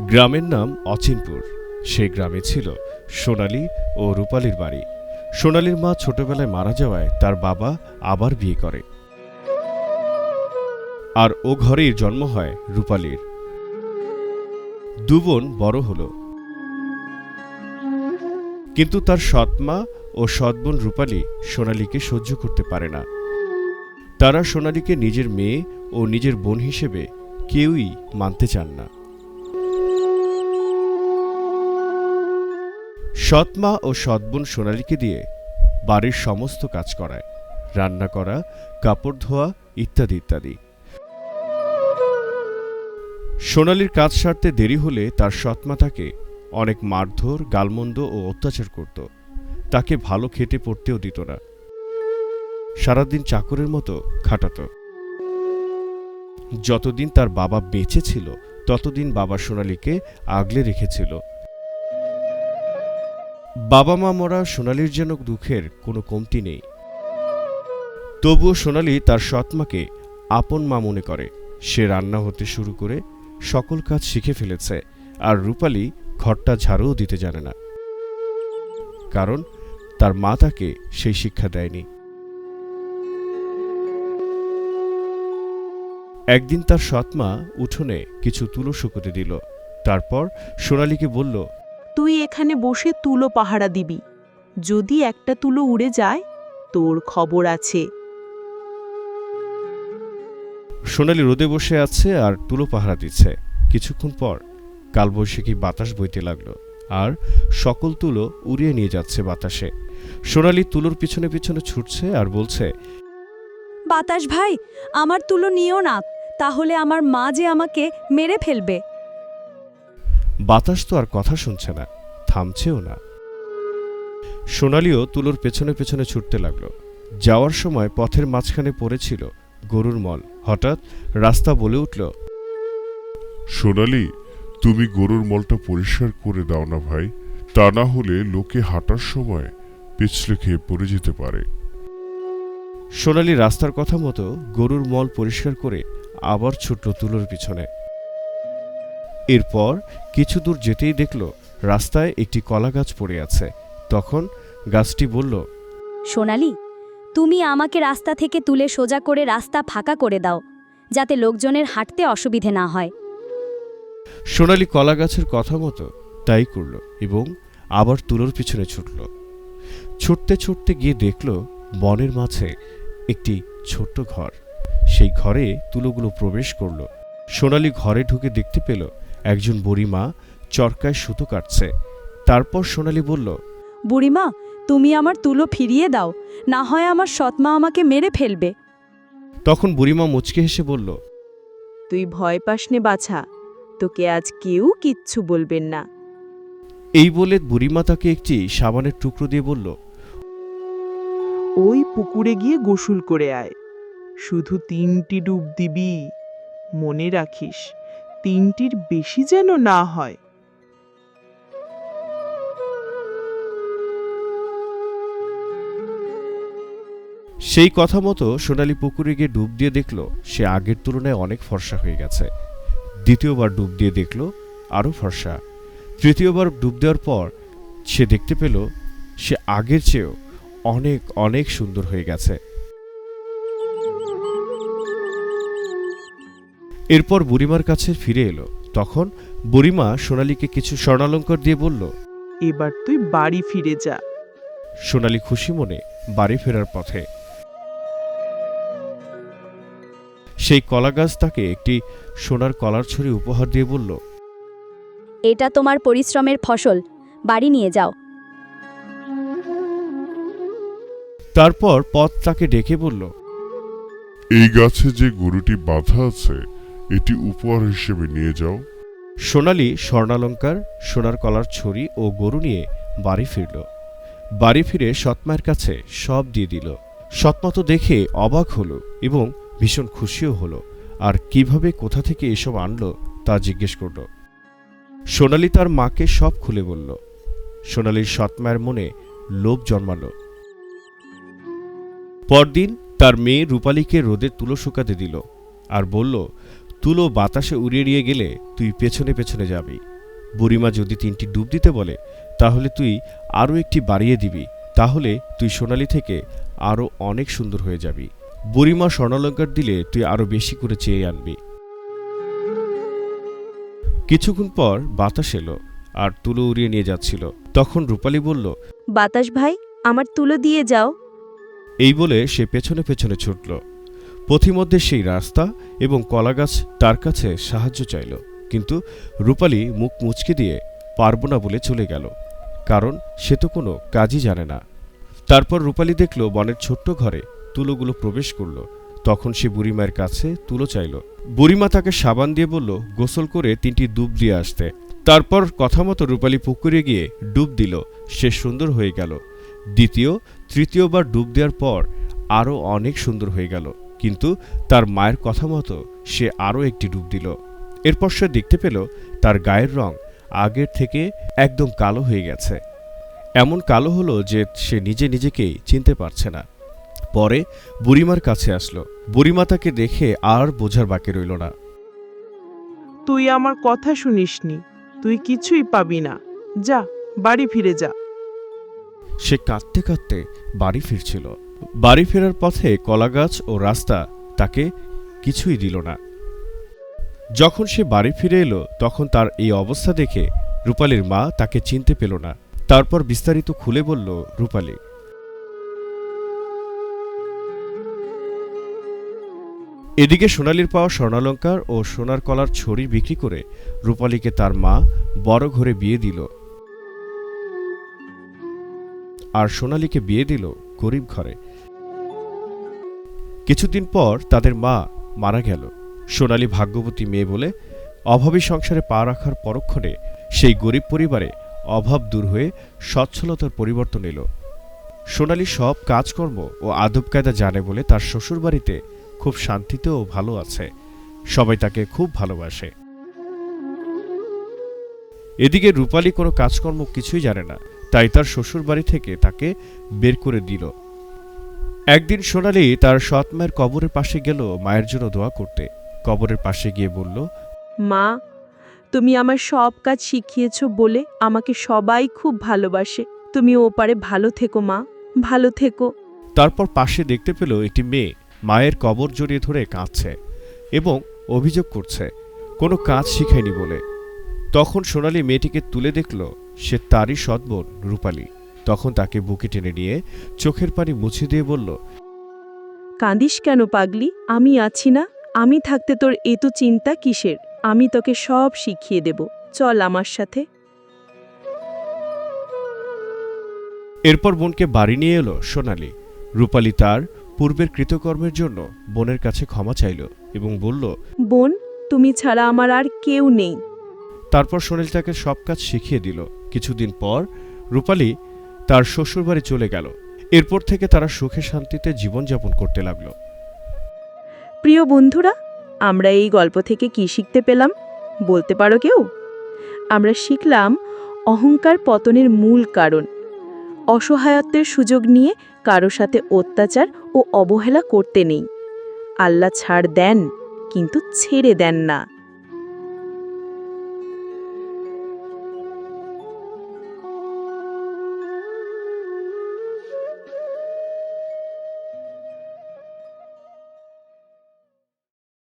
গ্রামের নাম অচিনপুর। সেই গ্রামে ছিল সোনালী ও রূপালীর বাড়ি। সোনালীর মা ছোটবেলায় মারা যাওয়ায় তার বাবা আবার বিয়ে করে। আর ও ঘরেই জন্ম হয় রূপালীর। দু বোন বড় হলো। কিন্তু তার সৎমা ও সৎবোন রূপালি সোনালীকে সহ্য করতে পারে না। তারা সোনালীকে নিজের মেয়ে ও নিজের বোন হিসেবে কেউই মানতে চান না। সৎমা ও সৎবোন সোনালীকে দিয়ে বাড়ির সমস্ত কাজ করায়। রান্না করা, কাপড় ধোয়া ইত্যাদি ইত্যাদি। সোনালীর কাজ সারতে দেরি হলে তার সৎমা তাকে অনেক মারধর, গালমন্দ ও অত্যাচার করত। তাকে ভালো খেতে পড়তেও দিত না। সারাদিন চাকরের মতো খাটাত। যতদিন তার বাবা বেঁচে ছিল, ততদিন বাবা সোনালীকে আগলে রেখেছিল। বাবা মা মরা সোনালীর যেন দুঃখের কোনো কমতি নেই। তবুও সোনালী তার সৎমাকে আপন মা মনে করে। সে রান্না হতে শুরু করে সকল কাজ শিখে ফেলেছে আর রূপালী ঘরটা ঝাড়ুও দিতে জানে না। কারণ তার মা তাকে সেই শিক্ষা দেয়নি। একদিন তার সৎমা উঠোনে কিছু তুলো শুকোতে দিল। তারপর সোনালিকে বলল তুই এখানে বসে তুলো পাহারা দিবি। যদি একটা তুলো উড়ে যায় তোর খবর আছে। সোনালি রোদে বসে আছে আর তুলো পাহারা দিচ্ছে। কিছুক্ষণ পর কালবৈশাখী বাতাস বইতে লাগল আর সকল তুলো উড়িয়ে নিয়ে যাচ্ছে বাতাসে। সোনালি তুলোর পিছনে পিছনে ছুটছে আর বলছে বাতাস ভাই আমার তুলো নিও না তাহলে আমার মা যে আমাকে মেরে ফেলবে। বাতাস তো আর কথা শুনছে না থামছেও না। সোনালিও তুলোর পেছনে পেছনে ছুটতে লাগল। যাওয়ার সময় পথের মাঝখানে পড়েছিল গরুর মল। হঠাৎ রাস্তা বলে উঠল সোনালি তুমি গরুর মলটা পরিষ্কার করে দাও না ভাই। তা না হলে লোকে হাঁটার সময় পিছলে খেয়ে পড়ে যেতে পারে। সোনালি রাস্তার কথা মতো গরুর মল পরিষ্কার করে আবার ছুটল তুলোর পিছনে। এরপর কিছু দূর যেতেই দেখল রাস্তায় একটি কলা গাছ পড়ে আছে। তখন গাছটি বলল সোনালি তুমি আমাকে রাস্তা থেকে তুলে সোজা করে রাস্তা ফাঁকা করে দাও যাতে লোকজনের হাঁটতে অসুবিধে না হয়। সোনালি কলা গাছের কথা মতো তাই করল এবং আবার তুলোর পিছনে ছুটল। ছুটতে ছুটতে গিয়ে দেখল বনের মাঝে একটি ছোট্ট ঘর। সেই ঘরে তুলোগুলো প্রবেশ করল। সোনালি ঘরে ঢুকে দেখতে পেল একজন বুড়িমা চরকায় সুতো কাটছে। তারপর সোনালি বলল বুড়িমা তুমি আমার তুলো ফিরিয়ে দাও না হয় আমার সৎমা আমাকে মেরে ফেলবে। তখন বুড়িমা মুচকে হেসে বলল তুই ভয় পাস নে বাছা তোকে আজ কেউ কিচ্ছু বলবেন না। এই বলে বুড়িমা তাকে একটি সাবানের টুকরো দিয়ে বলল ওই পুকুরে গিয়ে গোসল করে আয় শুধু তিনটি ডুব দিবি মনে রাখিস। তিনটির বেশি যেন না হয়। সেই কথা মতো সোনালি পুকুরে গিয়ে ডুব দিয়ে দেখল, সে আগের তুলনায় অনেক ফর্সা হয়ে গেছে। দ্বিতীয়বার ডুব দিয়ে দেখল আরও ফর্সা। তৃতীয়বার ডুব দেওয়ার পর সে দেখতে পেল, সে আগের চেয়েও অনেক অনেক সুন্দর হয়ে গেছে। এরপর বুড়িমার কাছে ফিরে এলো। তখন বুড়িমা সোনালীকে কিছু স্বর্ণালঙ্কার দিয়ে বলল এবার তুই বাড়ি ফিরে যা। সোনালি খুশি মনে বাড়ি ফেরার পথে। সেই কলা গাছ তাকে একটি সোনার কলার ছড়ি উপহার দিয়ে বলল এটা তোমার পরিশ্রমের ফসল। বাড়ি নিয়ে যাও। তারপর পথ তাকে ডেকে বলল এই গাছে যে গরুটি বাঁধা আছে এটি উপহার হিসেবে নিয়ে যাও। সোনালি স্বর্ণালঙ্কার, সোনার কলার ছড়ি ও গরু নিয়ে বাড়ি ফিরল। বাড়ি ফিরে সৎমায়ের কাছে সব দিয়ে দিল। সৎমা তো দেখে অবাক হলো এবং ভীষণ খুশিও হলো। আর কীভাবে কোথা থেকে এসব আনলো তা জিজ্ঞেস করল। সোনালি তার মাকে সব খুলে বলল। সোনালির সৎমায়ের মনে লোভ জন্মালো। পরদিন তার মেয়ে রূপালীকে রোদে তুলো শুকাতে দিল আর বলল তুলো বাতাসে উড়িয়ে নিয়ে গেলে তুই পেছনে পেছনে যাবি। বুড়িমা যদি তিনটি ডুব দিতে বলে তাহলে তুই আরও একটি বাড়িয়ে দিবি। তাহলে তুই সোনালি থেকে আরও অনেক সুন্দর হয়ে যাবি। বুড়িমা স্বর্ণালঙ্কার দিলে তুই আরও বেশি করে চেয়ে আনবি। কিছুক্ষণ পর বাতাস এলো আর তুলো উড়িয়ে নিয়ে যাচ্ছিল। তখন রূপালি বলল বাতাস ভাই আমার তুলো দিয়ে যাও। এই বলে সে পেছনে পেছনে ছুটল। পথিমধ্যে সেই রাস্তা এবং কলাগাছ তার কাছে সাহায্য চাইল। কিন্তু রূপালি মুখ মুচকে দিয়ে পারব না বলে চলে গেল। কারণ সে তো কোনো কাজই জানে না। তারপর রূপালি দেখল বনের ছোট্ট ঘরে তুলোগুলো প্রবেশ করল। তখন সে বুড়িমায়ের কাছে তুলো চাইল। বুড়িমা তাকে সাবান দিয়ে বলল, গোসল করে তিনটি ডুব দিয়ে আসতে। তারপর কথা মতো রূপালী পুকুরে গিয়ে ডুব দিল। সে সুন্দর হয়ে গেল। দ্বিতীয়, তৃতীয়বার ডুব দেওয়ার পর আরও অনেক সুন্দর হয়ে গেল। কিন্তু তার মায়ের কথা মতো সে আরও একটি ডুব দিল। এরপর সে দেখতে পেল তার গায়ের রং আগের থেকে একদম কালো হয়ে গেছে। এমন কালো হলো যে সে নিজে নিজেকেই চিনতে পারছে না। পরে বুড়িমার কাছে আসলো। বুড়িমা তাকে দেখে আর বোঝার বাকি রইল না। তুই আমার কথা শুনিসনি। তুই কিছুই পাবি না। যা বাড়ি ফিরে যা। সে কাঁদতে কাঁদতে বাড়ি ফিরছিল। বাড়ি ফেরার পথে কলাগাছ ও রাস্তা তাকে কিছুই দিল না। যখন সে বাড়ি ফিরে এলো, তখন তার এই অবস্থা দেখে রূপালীর মা তাকে চিনতে পেল না। তারপর বিস্তারিত খুলে বলল, রূপালী, এদিকে সোনালির পাওয়া স্বর্ণালঙ্কার ও সোনার কলার ছড়ি বিক্রি করে রূপালীকে তার মা বড় ঘরে বিয়ে দিল। আর সোনালীকে বিয়ে দিল গরিব ঘরে। কিছুদিন পর তাদের মা মারা গেল। সোনালী ভাগ্যবতী মেয়ে বলে অভাবী সংসারে পা রাখার পরক্ষণে সেই গরিব পরিবারে অভাব দূর হয়ে সচ্ছলতার পরিবর্তন এলো। সোনালী সব কাজকর্ম ও আদব কায়দা জানে বলে তার শ্বশুরবাড়িতে খুব শান্তিতে ও ভালো আছে। সবাই তাকে খুব ভালোবাসে। এদিকে রূপালী কোনো কাজকর্ম কিছুই জানে না, তাই তার শ্বশুরবাড়ি থেকে তাকে বের করে দিল। একদিন সোনালি তার সৎ মায়ের কবরের পাশে গেল মায়ের জন্য দোয়া করতে। কবরের পাশে গিয়ে বলল মা তুমি আমার সব কাজ শিখিয়েছ বলে আমাকে সবাই খুব ভালোবাসে। তুমি ওপারে ভালো থেকো মা ভালো থেকো। তারপর পাশে দেখতে পেল একটি মেয়ে মায়ের কবর জড়িয়ে ধরে কাঁদছে এবং অভিযোগ করছে কোনো কাজ শিখায়নি বলে। তখন সোনালি মেয়েটিকে তুলে দেখল সে তারই সৎবোন রূপালী। তখন তাকে বুকে টেনে নিয়ে চোখের পানি মুছে দিয়ে বলল কাঁদিস কেন পাগলি? আমি আছি না। আমি থাকতে তোর এত চিন্তা কিসের? আমি তোকে সব শিখিয়ে দেব। চল আমার সাথে। এরপর বোনকে বাড়ি নিয়ে এলো সোনালি। রূপালী তার পূর্বের কৃতকর্মের জন্য বোনের কাছে ক্ষমা চাইল এবং বলল বোন তুমি ছাড়া আমার আর কেউ নেই। তারপর সোনালি তাকে সব কাজ শিখিয়ে দিল। কিছুদিন পর রূপালী তার শ্বশুরবাড়ি চলে গেল। এরপর থেকে তারা সুখে শান্তিতে জীবনযাপন করতে লাগল। প্রিয় বন্ধুরা, আমরা এই গল্প থেকে কি শিখতে পেলাম? বলতে পারো কেউ? আমরা শিখলাম অহংকার পতনের মূল কারণ। অসহায়ত্বের সুযোগ নিয়ে কারও সাথে অত্যাচার ও অবহেলা করতে নেই। আল্লাহ ছাড় দেন, কিন্তু ছেড়ে দেন না।